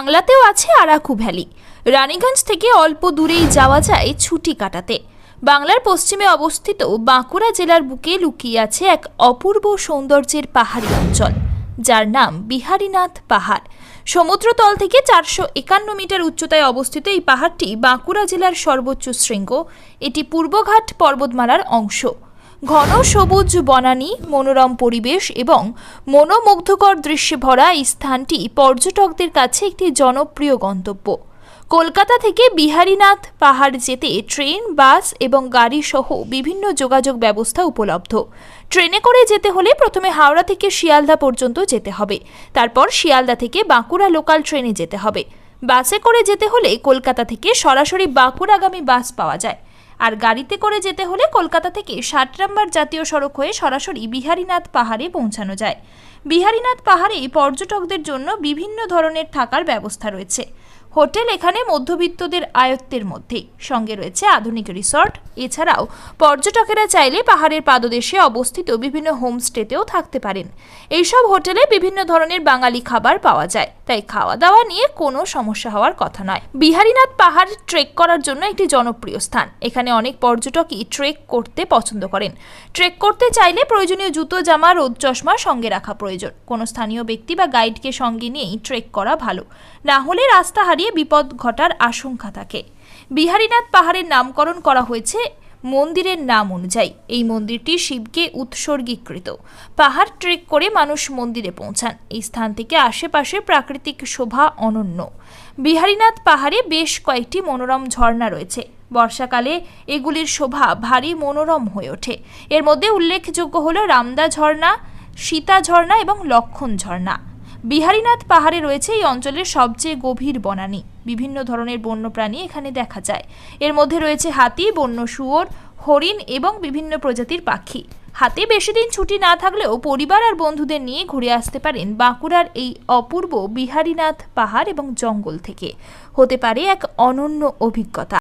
বাংলাতেও আছে আরাকু ভ্যালি। রানীগঞ্জ থেকে অল্প দূরেই যাওয়া যায় ছুটি কাটাতে। বাংলার পশ্চিমে অবস্থিত বাঁকুড়া জেলার বুকে লুকিয়ে আছে এক অপূর্ব সৌন্দর্যের পাহাড়ি অঞ্চল, যার নাম বিহারীনাথ পাহাড়। সমুদ্রতল থেকে চারশো একান্ন মিটার উচ্চতায় অবস্থিত এই পাহাড়টি বাঁকুড়া জেলার সর্বোচ্চ শৃঙ্গ। এটি পূর্বঘাট পর্বতমালার অংশ। ঘন সবুজ বনানী, মনোরম পরিবেশ এবং মনোমুগ্ধকর দৃশ্যে ভরা এই স্থানটি পর্যটকদের কাছে একটি জনপ্রিয় গন্তব্য। কলকাতা থেকে বিহারীনাথ পাহাড় যেতে ট্রেন, বাস এবং গাড়ি সহ বিভিন্ন যোগাযোগ ব্যবস্থা উপলব্ধ। ট্রেনে করে যেতে হলে প্রথমে হাওড়া থেকে শিয়ালদা পর্যন্ত যেতে হবে। তারপর শিয়ালদা থেকে বাঁকুড়া লোকাল ট্রেনে যেতে হবে। বাসে করে যেতে হলে কলকাতা থেকে সরাসরি বাঁকুড়াগামী বাস পাওয়া যায়। আর গাড়িতে করে যেতে হলে কলকাতা থেকে ষাট নম্বর জাতীয় সড়ক হয়ে সরাসরি বিহারীনাথ পাহাড়ে পৌঁছানো যায়। বিহারীনাথ পাহাড়ে পর্যটকদের জন্য বিভিন্ন ধরনের থাকার ব্যবস্থা রয়েছে। হোটেল এখানে মধ্যবিত্তদের আয়ত্তের মধ্যেই। সঙ্গে রয়েছে আধুনিক রিসর্ট। এছাড়াও পর্যটকেরা চাইলে পাহাড়ের পাদদেশে অবস্থিত বিভিন্ন হোমস্টেতেও থাকতে পারেন। এইসব হোটেলে বিভিন্ন ধরনের বাঙালি খাবার পাওয়া যায়। তাই খাওয়া দাওয়া নিয়ে কোনো সমস্যা হওয়ার কথা নয়। বিহারীনাথ পাহাড় ট্রেক করার জন্য একটি জনপ্রিয় স্থান। এখানে অনেক পর্যটকই ট্রেক করতে পছন্দ করেন। ট্রেক করতে চাইলে প্রয়োজনীয় জুতো, জামা, রোদ চশমা সঙ্গে রাখা প্রয়োজন। কোনো স্থানীয় ব্যক্তি বা গাইডকে সঙ্গে নিয়েই ট্রেক করা ভালো। না হলে রাস্তা হারিয়ে বিপদ ঘটার আশঙ্কা থাকে। বিহারীনাথ পাহাড়ের নামকরণ করা হয়েছে মন্দিরের নাম অনুযায়ী। এই মন্দিরটি শিবকে উৎসর্গীকৃত। পাহাড় ট্রেক করে মানুষ মন্দিরে পৌঁছান। এই স্থান থেকে আশেপাশে প্রাকৃতিক শোভা অনন্য। বিহারীনাথ পাহাড়ে বেশ কয়েকটি মনোরম ঝর্ণা রয়েছে। বর্ষাকালে এগুলির শোভা ভারী মনোরম হয়ে ওঠে। এর মধ্যে উল্লেখযোগ্য হল রামদা ঝর্ণা, সীতা ঝর্ণা এবং লক্ষণ ঝর্ণা। বিহারীনাথ পাহাড়ে রয়েছে এই অঞ্চলের সবচেয়ে গভীর বনানী। বিভিন্ন ধরনের বন্যপ্রাণী এখানে দেখা যায়। এর মধ্যে রয়েছে হাতি, বন্য শুয়োর, হরিণ এবং বিভিন্ন প্রজাতির পাখি। হাতে বেশি দিন ছুটি না থাকলেও পরিবার আর বন্ধুদের নিয়ে ঘুরে আসতে পারেন বাঁকুড়ার এই অপূর্ব বিহারীনাথ পাহাড় এবং জঙ্গল থেকে। হতে পারে এক অনন্য অভিজ্ঞতা।